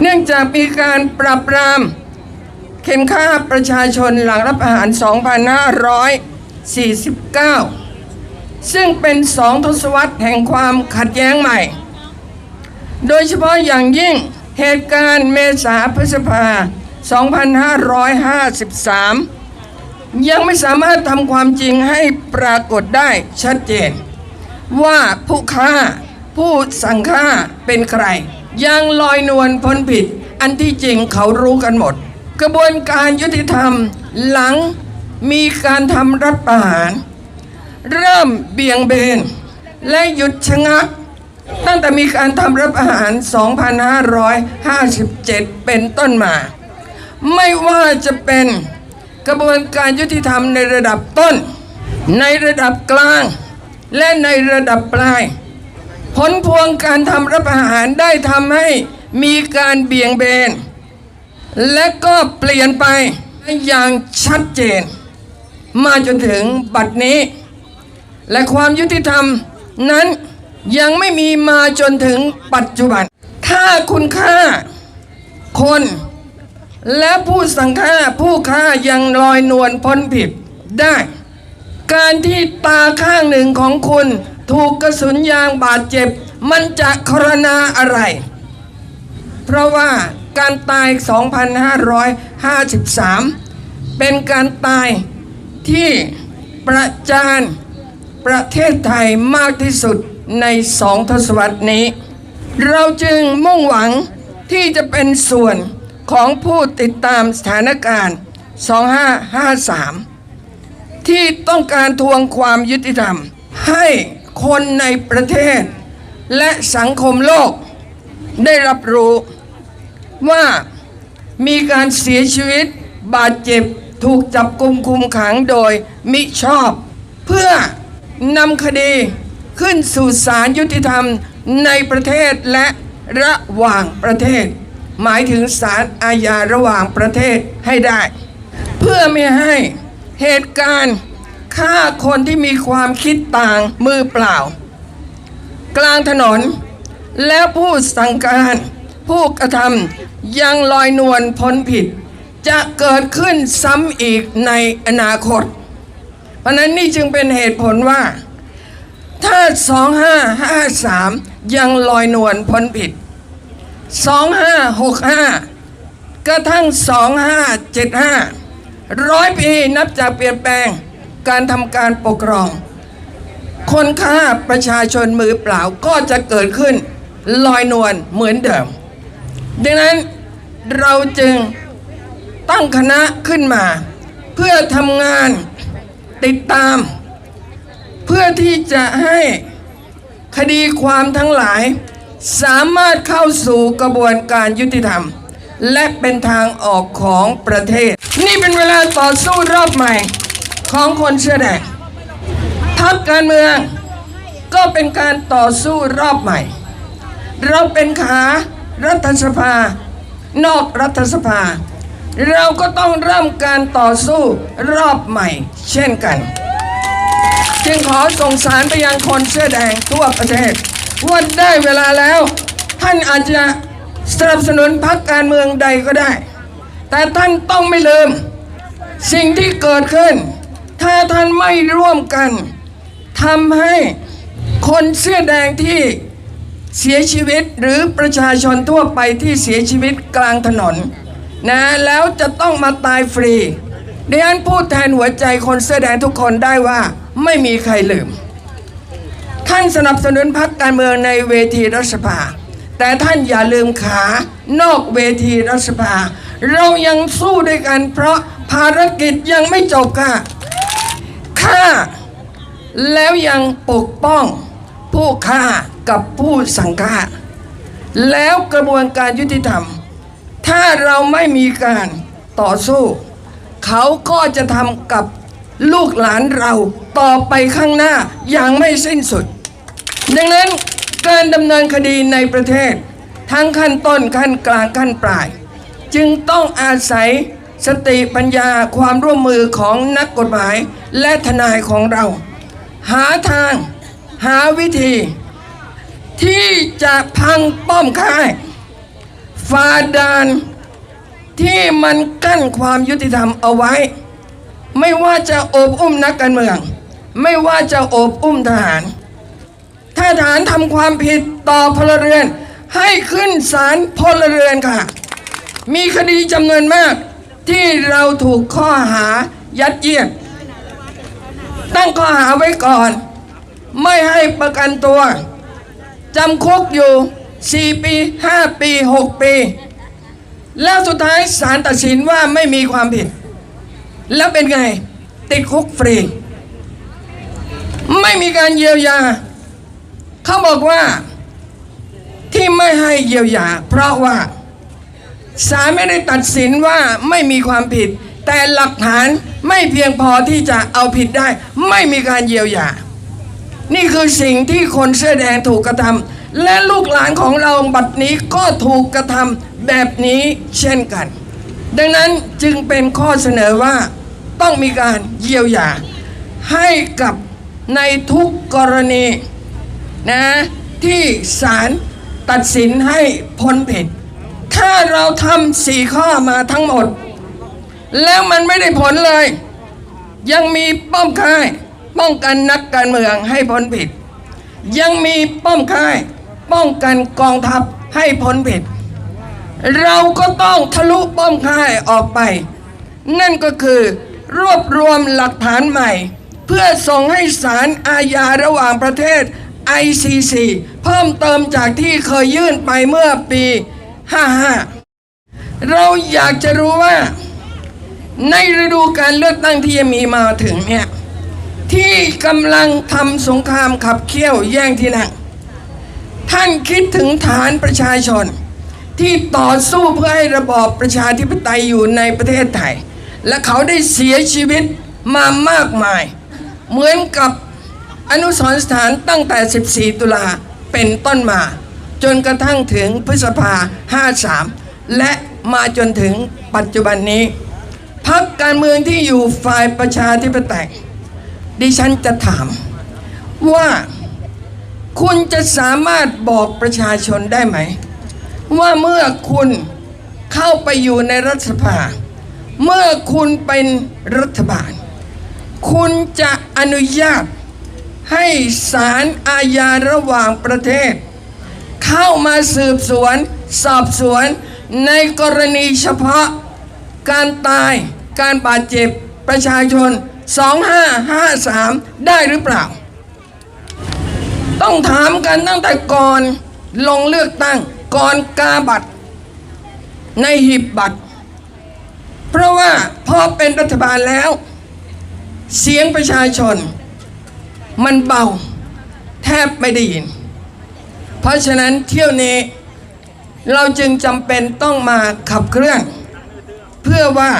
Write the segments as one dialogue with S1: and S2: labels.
S1: เนื่องจากมีการปราบปราม เข็นฆ่าประชาชนหลังรับอาหาร 2549 ซึ่งเป็นสองทศวรรษแห่งความขัดแย้งใหม่ โดยเฉพาะอย่างยิ่งเหตุการณ์เมษาพฤษภา 2553 ยังไม่สามารถทำความจริงให้ปรากฏได้ชัดเจน ว่าผู้ฆ่าผู้สั่งฆ่าเป็นใคร ยังลอยนวลพ้นผิด อันที่จริงเขารู้กันหมด กระบวนการยุติธรรมหลังมีการทำรัฐประหาร เริ่มเบี่ยงเบน และหยุดชะงัก ตั้งแต่มีการทำรัฐประหาร 2557 เป็นต้นมา ไม่ว่าจะเป็นกระบวนการยุติธรรมในระดับต้น ในระดับกลาง และในระดับปลาย ผลพวงการทำรัฐประหารได้ทำให้มีการเบี่ยงเบน และก็เปลี่ยนไปอย่างชัดเจน มาจนถึงบัดนี้ และความยุติธรรมนั้นยังไม่มีมาจนถึงปัจจุบัน ถ้าคุณค่าคน และผู้สั่งฆ่าผู้ฆ่ายังลอยนวลพ้นผิดได้ การที่ตาข้างหนึ่งของคุณ ถูกกระสุนยางบาดเจ็บ มันจะครณาอะไร เพราะว่าการตาย 2553 เป็นการตายที่ประจานประเทศไทยมากที่สุดในสองทศวรรษนี้ เราจึงมุ่งหวังที่จะเป็นส่วนของผู้ติดตามสถานการณ์ 2553 ที่ต้องการทวงความยุติธรรมให้ คนในประเทศ และสังคมโลกได้รับรู้ว่ามีการเสียชีวิตบาดเจ็บถูกจับกุมคุมขังโดยมิชอบ เพื่อนำคดีขึ้นสู่ศาลยุติธรรมในประเทศและระหว่างประเทศ หมายถึงศาลอาญาระหว่างประเทศให้ได้ เพื่อไม่ให้เหตุการณ์ ฆ่าคนที่มีความคิดต่างมือเปล่า กลางถนน และผู้สั่งการผู้กระทำยังลอยนวลพ้นผิด จะเกิดขึ้นซ้ำอีกในอนาคต เพราะนั้นนี่จึงเป็นเหตุผลว่า ถ้า 2553 ยังลอยนวลพ้นผิด 2565 กระทั่ง 2575 ร้อยปีนับจากเปลี่ยนแปลง การทำการปกครอง คนฆ่าประชาชนมือเปล่าก็จะเกิดขึ้นลอยนวลเหมือนเดิม ดังนั้นเราจึงตั้งคณะขึ้นมา เพื่อทำงานติดตาม เพื่อที่จะให้คดีความทั้งหลาย สามารถเข้าสู่กระบวนการยุติธรรม และเป็นทางออกของประเทศ นี่เป็นเวลาต่อสู้รอบใหม่ ของคนเสื้อแดงพักการเมือง ก็เป็นการต่อสู้รอบใหม่ เราเป็นขารัฐสภา นอกรัฐสภา เราก็ต้องเริ่มการต่อสู้รอบใหม่ เช่นกัน จึงขอส่งสารไปยังคนเสื้อแดงทั่วประเทศว่าได้เวลาแล้ว ท่านอาจจะสนับสนุนพรรคการเมืองใดก็ได้ แต่ท่านต้องไม่ลืม สิ่งที่เกิดขึ้น ถ้าท่านไม่ร่วมกันทำให้คนเสื้อแดงที่เสียชีวิตหรือประชาชนทั่วไปที่เสียชีวิตกลางถนนนะแล้วจะต้องมาตายฟรีดิฉันพูดแทนหัวใจคนเสื้อแดงทุกคนได้ว่าไม่มีใครลืม ท่านสนับสนุนพรรคการเมืองในเวทีรัฐสภา แต่ท่านอย่าลืมขานอกเวทีรัฐสภา เรายังสู้ด้วยกันเพราะภารกิจยังไม่จบค่ะ ฆ่า แล้วยังปกป้องผู้ฆ่ากับผู้สังฆาแล้วกระบวนการยุติธรรม ถ้าเราไม่มีการต่อสู้ เขาก็จะทำกับลูกหลานเราต่อไปข้างหน้าอย่างไม่สิ้นสุด ดังนั้นการดำเนินคดีในประเทศ ทั้งขั้นต้นขั้นกลางขั้นปลาย จึงต้องอาศัยสติปัญญาความร่วมมือของนักกฎหมาย และทนายของเรา หาทางหาวิธี ที่จะพังป้อมค่ายฝ่าดานที่มันกั้นความยุติธรรมเอาไว้ ไม่ว่าจะโอบอุ้มนักการเมือง ไม่ว่าจะโอบอุ้มทหาร ถ้าทหารทำความผิดต่อพลเรือน ให้ขึ้นศาลพลเรือนค่ะ มีคดีจำนวนมากที่เราถูกข้อหายัดเยียด ตั้งข้อหาไว้ก่อน ไม่ให้ประกันตัวจำคุกอยู่ 4 ปี 5 ปี 6 ปี แล้วสุดท้ายศาลตัดสินว่าไม่มีความผิด แล้วเป็นไง ติดคุกฟรี ไม่มีการเยียวยา เขาบอกว่าที่ไม่ให้เยียวยา เพราะว่าศาลไม่ได้ตัดสินว่าไม่มีความผิด แต่หลักฐานไม่เพียงพอที่จะเอาผิดได้ ไม่มีการเยียวยา นี่คือสิ่งที่คนเสื้อแดงถูกกระทำและลูกหลานของเราบัดนี้ก็ถูกกระทำแบบนี้เช่นกัน ดังนั้นจึงเป็นข้อเสนอว่าต้องมีการเยียวยา ให้กับในทุกกรณีนะที่ศาลตัดสินให้พ้นผิด ถ้าเราทำสี่ข้อมาทั้งหมด แล้วมันไม่ได้ผลเลย ยังมีป้อมค่าย ป้องกันนักการเมืองให้พ้นผิด ยังมีป้อมค่าย ป้องกันกองทัพให้พ้นผิด เราก็ต้องทะลุป้อมค่ายออกไป นั่นก็คือรวบรวมหลักฐานใหม่ เพื่อส่งให้ศาลอาญาระหว่างประเทศ ICC เพิ่มเติมจากที่เคยยื่นไปเมื่อปี 55 เราอยากจะรู้ว่า ในฤดูการเลือกตั้งที่จะมีมาถึงเนี่ย ที่กำลังทำสงครามขับเคี่ยวแย่งที่นั่ง ท่านคิดถึงฐานประชาชน ที่ต่อสู้เพื่อให้ระบอบประชาธิปไตยอยู่ในประเทศไทย และเขาได้เสียชีวิตมามากมาย เหมือนกับอนุสรสถานตั้งแต่ 14 ตุลาเป็นต้นมา จนกระทั่งถึงพฤษภา 53 และมาจนถึงปัจจุบันนี้ พักการเมืองที่อยู่ฝ่ายประชาธิปไตยดิฉันจะถามว่าคุณจะสามารถบอกประชาชนได้ไหม ว่าเมื่อคุณเข้าไปอยู่ในรัฐสภา เมื่อคุณเป็นรัฐบาล คุณจะอนุญาตให้ศาลอาญาระหว่างประเทศ เข้ามาสืบสวน สอบสวนในกรณีเฉพาะการตาย การบาดเจ็บประชาชน 2553 ได้หรือเปล่า ต้องถามกันตั้งแต่ก่อนลงเลือกตั้งก่อนกาบัตร ในหีบบัตร เพราะว่าพอเป็นรัฐบาลแล้ว เสียงประชาชน มันเบา แทบไม่ได้ยิน เพราะฉะนั้นเที่ยวนี้เราจึงจำเป็นต้องมาขับเคลื่อน เพื่อว่า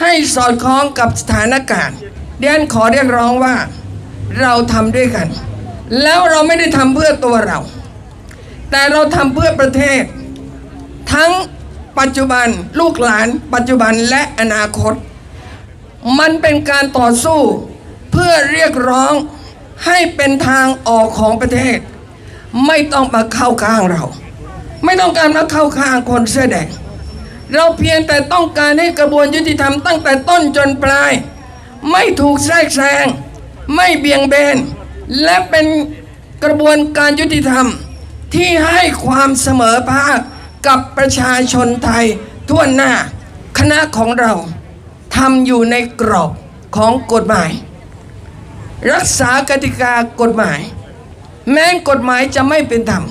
S1: ให้สอดคล้องกับสถานการณ์เดียนขอเรียกร้องว่าเราทำด้วยกัน แล้วเราไม่ได้ทำเพื่อตัวเรา แต่เราทำเพื่อประเทศ ทั้งปัจจุบันลูกหลาน ปัจจุบันและอนาคต มันเป็นการต่อสู้เพื่อเรียกร้องให้เป็นทางออกของประเทศ ไม่ต้องมาเข้าข้างเรา ไม่ต้องการมาเข้าข้างคนเสื้อแดง เราเพียงแต่ต้องการให้กระบวนยุติธรรมตั้งแต่ต้นจนปลาย ไม่ถูกแทรกแซงไม่เบี่ยงเบน และเป็นกระบวนการยุติธรรมที่ให้ความเสมอภาคกับประชาชนไทยทั่วหน้า คณะของเราทำอยู่ในกรอบของกฎหมาย รักษากติกากฎหมาย แม้กฎหมายจะไม่เป็นธรรม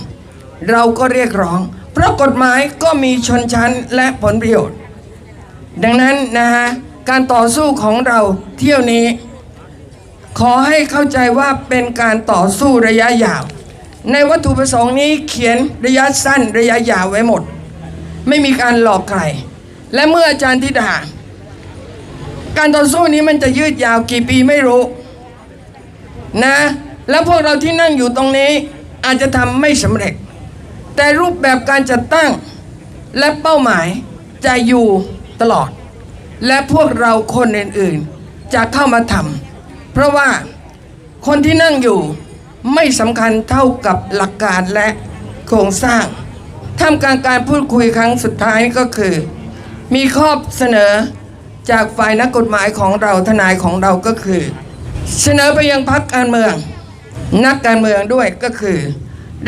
S1: เราก็เรียกร้อง เพราะกฎหมายก็มีชนชั้นและผลประโยชน์ ดังนั้นนะฮะการต่อสู้ของเราเที่ยวนี้ ขอให้เข้าใจว่าเป็นการต่อสู้ระยะยาว ในวัตถุประสงค์นี้เขียนระยะสั้นระยะยาวไว้หมด ไม่มีการหลอกใคร และเมื่ออาจารย์ธิดาการต่อสู้นี้มันจะยืดยาวกี่ปีไม่รู้ นะ แล้วพวกเราที่นั่งอยู่ตรงนี้อาจจะทำไม่สำเร็จ แต่รูปแบบการจัดตั้งและเป้าหมายจะอยู่ตลอด และพวกเราคนอื่นๆ จะเข้ามาทำเพราะว่าคนที่นั่งอยู่ไม่สำคัญเท่ากับหลักการและโครงสร้างท่ามกลางการพูดคุยครั้งสุดท้ายก็คือ มีข้อเสนอจากฝ่ายนักกฎหมายของเราทนายของเราก็คือ เสนอไปยังพรรคการเมือง นักการเมืองด้วยก็คือ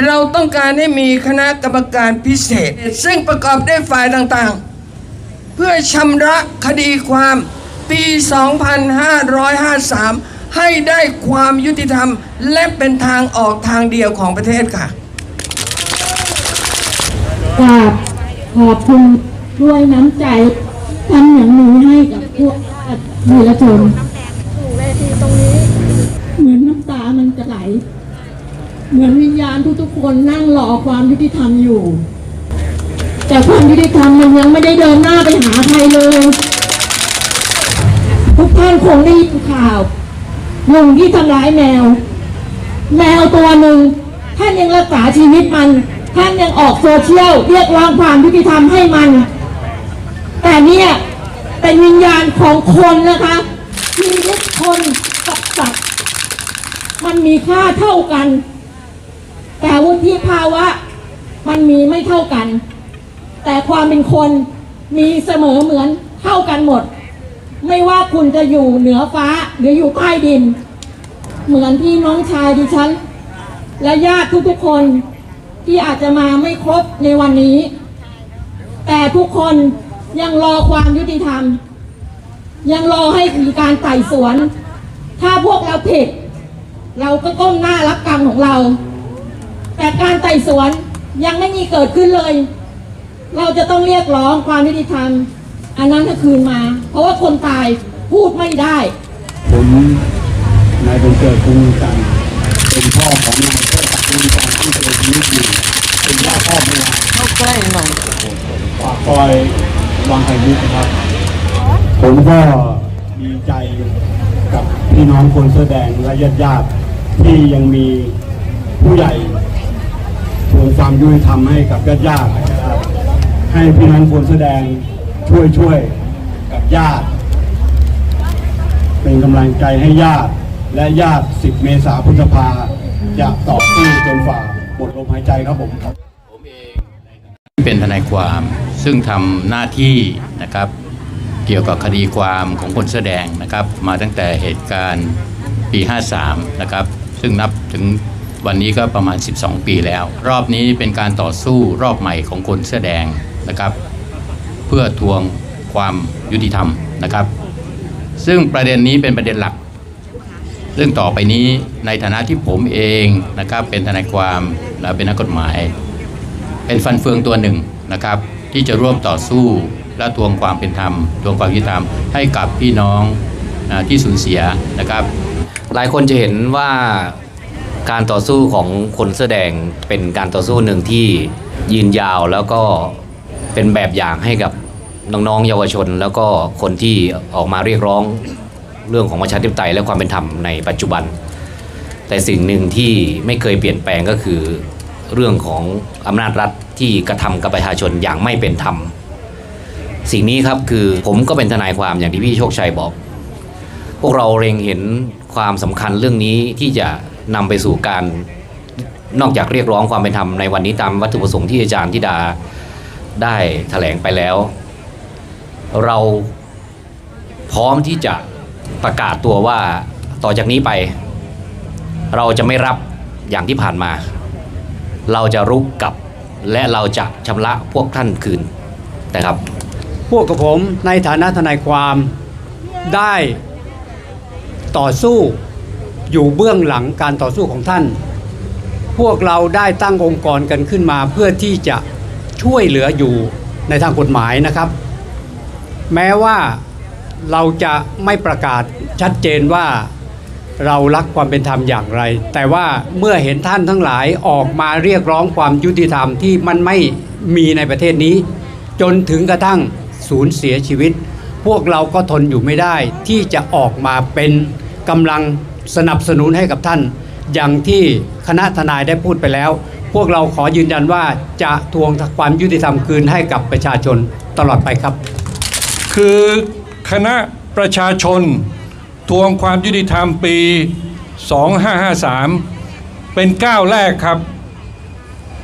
S1: เราต้องการให้มีคณะกรรมการพิเศษ ซึ่งประกอบด้วยฝ่ายต่างๆ เพื่อชำระคดีความปี 2553 ให้ได้ความยุติธรรม และเป็นทางออกทางเดียวของประเทศค่ะ
S2: กราบขอบคุณด้วยน้ำใจทำอย่างนี้ให้กับพวกวีรชนเหมือนน้ำตามันจะไหล เหมือนวิญญาณทุกๆคนนั่งรอความยุติธรรมอยู่ แต่ความยุติธรรมมันยังไม่ได้เดินหน้าไปหาใครเลย ทุกท่านคงได้ยินข่าวหนุ่มที่ทำร้ายแมว แมวตัวหนึ่งท่านยังรักษาชีวิตมัน ท่านยังออกโซเชียลเรียกร้องความยุติธรรมให้มัน แต่เนี่ยเป็นวิญญาณของคนนะคะชีวิตคนกับสัตว์มันมีค่าเท่ากัน แต่วุฒิภาวะ มันมีไม่เท่ากัน แต่ความเป็นคนมีเสมอเหมือนเท่ากันหมด ไม่ว่าคุณจะอยู่เหนือฟ้าหรืออยู่ใต้ดิน เหมือนที่น้องชายดิฉัน และญาติทุกๆคนที่อาจจะมาไม่ครบในวันนี้ แต่ทุกคนยังรอความยุติธรรม ยังรอให้มีการไต่สวน ถ้าพวกเราผิด เราก็ก้มหน้ารับกรรมของเรา แต่การไต่สวนยังไม่มีเกิดขึ้นเลย เราจะต้องเรียกร้องความยุติธรรม อันนั้นก็คืนมา เพราะว่าคนตายพูดไม่ได้
S3: ผมนายบุญเกิดคุณจันทร์เป็นพ่อของนายเทิดศักดิ์คุณจันทร์ที่เสียชีวิตอยู่เป็นญาติพ่อเมื่อวาน
S1: เข้าใกล้หน่อย
S3: ฝากคอยวังไทยมุกนะครับ ผมก็ดีใจกับพี่น้องคนเสื้อแดงและญาติญาติที่ยังมีผู้ใหญ่ ทวงความยุติธรรมให้กับญาติญาติให้พี่น้องคนเสื้อแดงช่วยช่วยกับญาติ เป็นกำลังใจให้ญาติและญาติ 10 เมษายนพฤษภาจะต่อสู้จนฝ่าหมดลมหายใจครับผมครับ
S4: ผมเองเป็นทนายความซึ่งทำหน้าที่นะครับเกี่ยวกับคดีความของคนเสื้อแดงนะครับ มาตั้งแต่เหตุการณ์ปี 53 นะครับ ซึ่งนับถึง วันนี้ก็ประมาณ 12 ปีแล้ว รอบนี้เป็นการต่อสู้รอบใหม่ของคนเสื้อแดงนะครับ เพื่อทวงความยุติธรรมนะครับ ซึ่งประเด็นนี้เป็นประเด็นหลักซึ่งต่อไปนี้ในฐานะที่ผมเองนะครับ เป็นทนายความและเป็นนักกฎหมาย เป็นฟันเฟืองตัวหนึ่งนะครับ ที่จะร่วมต่อสู้และทวงความเป็นธรรมทวงความยุติธรรมให้กับพี่น้องที่สูญเสียนะครับ
S5: หลายคนจะเห็นว่า การต่อสู้ของคนเสื้อแดงเป็นการต่อสู้หนึ่งที่ยืนยาวแล้วก็เป็นแบบอย่างให้กับน้องๆเยาวชน แล้วก็คนที่ออกมาเรียกร้องเรื่องของประชาธิปไตยและความเป็นธรรมในปัจจุบัน แต่สิ่งหนึ่งที่ไม่เคยเปลี่ยนแปลงก็คือเรื่องของอำนาจรัฐที่กระทำกับประชาชนอย่างไม่เป็นธรรม สิ่งนี้ครับคือผมก็เป็นทนายความอย่างที่พี่โชคชัยบอก พวกเราเร็งเห็นความสำคัญเรื่องนี้ที่จะ นำไปสู่การนอกจากเรียกร้องความเป็นธรรมในวันนี้ตามวัตถุประสงค์ที่อาจารย์ธิดาได้แถลงไปแล้ว เราพร้อมที่จะประกาศตัวว่าต่อจากนี้ไป เราจะไม่รับอย่างที่ผ่านมา เราจะรุกกลับและเราจะชำระพวกท่านคืนนะครับ
S6: พวกกับผมในฐานะทนายความได้ต่อสู้ อยู่เบื้องหลังการต่อสู้ของท่าน พวกเราได้ตั้งองค์กรกันขึ้นมาเพื่อที่จะช่วยเหลืออยู่ในทางกฎหมายนะครับ แม้ว่าเราจะไม่ประกาศชัดเจนว่าเรารักความเป็นธรรมอย่างไร แต่ว่าเมื่อเห็นท่านทั้งหลายออกมาเรียกร้องความยุติธรรมที่มันไม่มีในประเทศนี้ จนถึงกระทั่งสูญเสียชีวิต พวกเราก็ทนอยู่ไม่ได้ที่จะออกมาเป็นกำลัง สนับสนุนให้กับท่าน อย่างที่คณะทนายได้พูดไปแล้ว พวกเราขอยืนยันว่าจะทวงความยุติธรรมคืนให้กับประชาชนตลอดไปครับ
S7: คือคณะประชาชน ทวงความยุติธรรมปี 2553 เป็นก้าวแรกครับ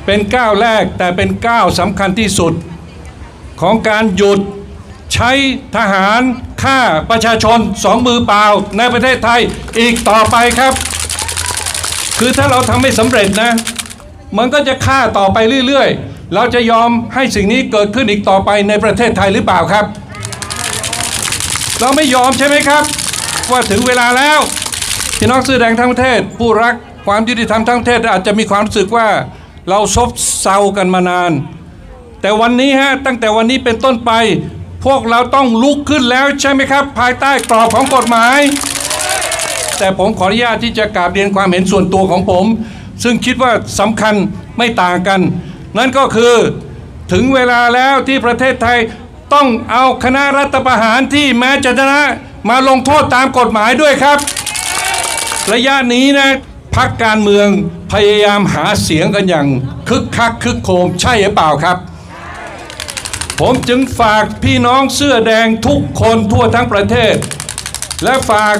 S7: เป็นก้าวแรกแต่เป็นก้าวสำคัญที่สุดของการหยุด ใช้ทหารฆ่าประชาชนสองมือเปล่าในประเทศไทยอีกต่อไปครับ คือถ้าเราทำไม่สำเร็จนะ มันก็จะฆ่าต่อไปเรื่อยๆ เราจะยอมให้สิ่งนี้เกิดขึ้นอีกต่อไปในประเทศไทยหรือเปล่าครับ เราไม่ยอมใช่ไหมครับ ว่าถึงเวลาแล้วพี่น้องสื้อแดงทั้งประเทศ ผู้รักความยุติธรรมทั้งประเทศอาจจะมีความรู้สึกว่าเราซบเซากันมานาน แต่วันนี้ฮะตั้งแต่วันนี้เป็นต้นไป พวกเราต้องลุกขึ้นแล้วใช่ไหมครับ ภายใต้กรอบของกฎหมาย แต่ผมขออนุญาตที่จะกราบเรียนความเห็นส่วนตัวของผม ซึ่งคิดว่าสำคัญไม่ต่างกัน นั่นก็คือถึงเวลาแล้วที่ประเทศไทยต้องเอาคณะรัฐประหารที่แม้จะชนะมาลงโทษตามกฎหมายด้วยครับ ระยะนี้นะพักการเมืองพยายามหาเสียงกันอย่างคึกคักคึกโคมใช่หรือเปล่าครับ ผมจึงฝากพี่น้องเสื้อแดงทุกคนทั่วทั้งประเทศ และฝาก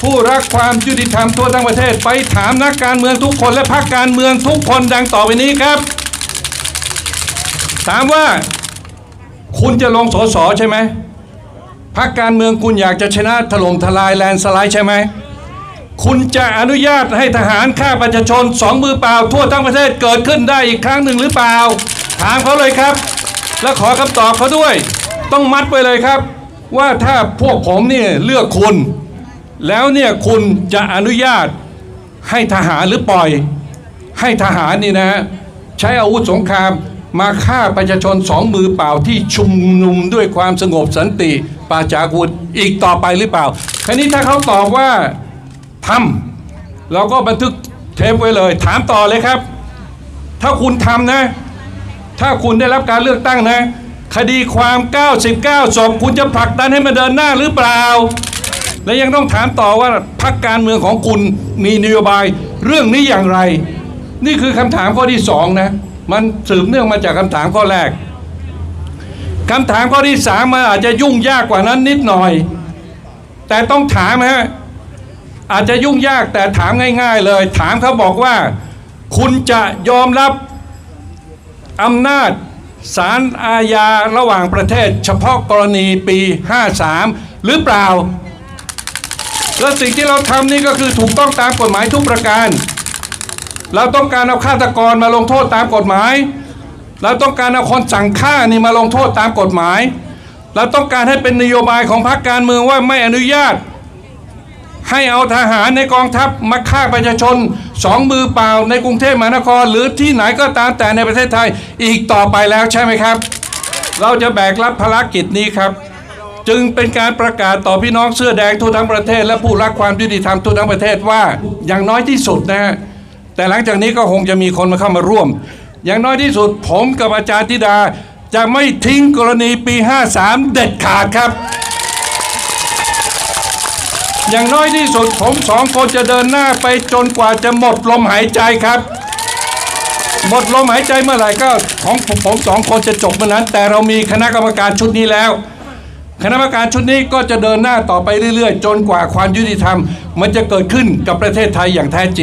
S7: ผู้รักความยุติธรรมทั่วทั้งประเทศ ไปถามนักการเมืองทุกคนและพรรคการเมืองทุกคนดังต่อไปนี้ครับ ถามว่าคุณจะลงสสใช่ไหมพรรคการเมืองคุณอยากจะชนะถล่มทลายแลนสไลด์ใช่ไหมคุณจะอนุญาตให้ทหารฆ่าประชาชนสองมือเปล่าทั่วทั้งประเทศเกิดขึ้นได้อีกครั้งหนึ่งหรือเปล่า ถามเขาเลยครับ และขอคำตอบเขาด้วย ต้องมัดไว้เลยครับ ว่าถ้าพวกผมเนี่ยเลือกคุณ แล้วเนี่ยคุณจะอนุญาตให้ทหารหรือปล่อย ให้ทหารนี่นะใช้อาวุธสงครามมาฆ่าประชาชนสองมือเปล่าที่ชุมนุมด้วยความสงบสันติปราจากุธอีกต่อไปหรือเปล่าคราวนี้ถ้าเขาตอบว่าทำเราก็บันทึกเทปไว้เลย ถามต่อเลยครับ ถ้าคุณทำนะ ถ้าคุณได้รับการเลือกตั้งนะ คดีความ 99ศพคุณจะผลักดันให้มันเดินหน้าหรือเปล่า และยังต้องถามต่อว่าพรรคการเมืองของคุณมีนโยบายเรื่องนี้อย่างไร นี่คือคำถามข้อที่สองนะ มันสืบเนื่องมาจากคำถามข้อแรกคำถามข้อที่สามมันอาจจะยุ่งยากกว่านั้นนิดหน่อย แต่ต้องถามฮะอาจจะยุ่งยากแต่ถามง่าย ๆ เลย ถามเขาบอกว่า คุณจะยอมรับ อำนาจศาลอาญาระหว่างประเทศ เฉพาะกรณีปี 53 หรือเปล่า และสิ่งที่เราทำนี่ก็คือถูกต้องตามกฎหมายทุกประการ เราต้องการเอาฆาตกรมาลงโทษตามกฎหมาย เราต้องการเอาคนสั่งฆ่านี่มาลงโทษตามกฎหมาย เราต้องการให้เป็นนโยบายของพรรคการเมืองว่าไม่อนุญาต ให้เอาทหารในกองทัพมาฆ่าประชาชนสองมือเปล่าในกรุงเทพมหานคร หรือที่ไหนก็ตามแต่ในประเทศไทยอีกต่อไปแล้วใช่ไหมครับ เราจะแบกรับภารกิจนี้ครับ จึงเป็นการประกาศต่อพี่น้องเสื้อแดงทั่วทั้งประเทศ และผู้รักความยุติธรรมทั่วทั้งประเทศว่าอย่างน้อยที่สุดนะฮะแต่หลังจากนี้ก็คงจะมีคนมาเข้ามาร่วม อย่างน้อยที่สุดผมกับอาจารย์ธิดาจะไม่ทิ้งกรณีปี 53 เด็ดขาดครับ อย่างน้อยที่สุดผมสองคนจะเดินหน้าไปจนกว่าจะหมดลมหายใจครับ หมดลมหายใจเมื่อไหร่ก็ของผมสองคนจะจบเมื่อนั้น แต่เรามีคณะกรรมการชุดนี้แล้ว คณะกรรมการชุดนี้ก็จะเดินหน้าต่อไปเรื่อยๆ จนกว่าความยุติธรรม มันจะเกิดขึ้นกับประเทศไทยอย่างแท้จริง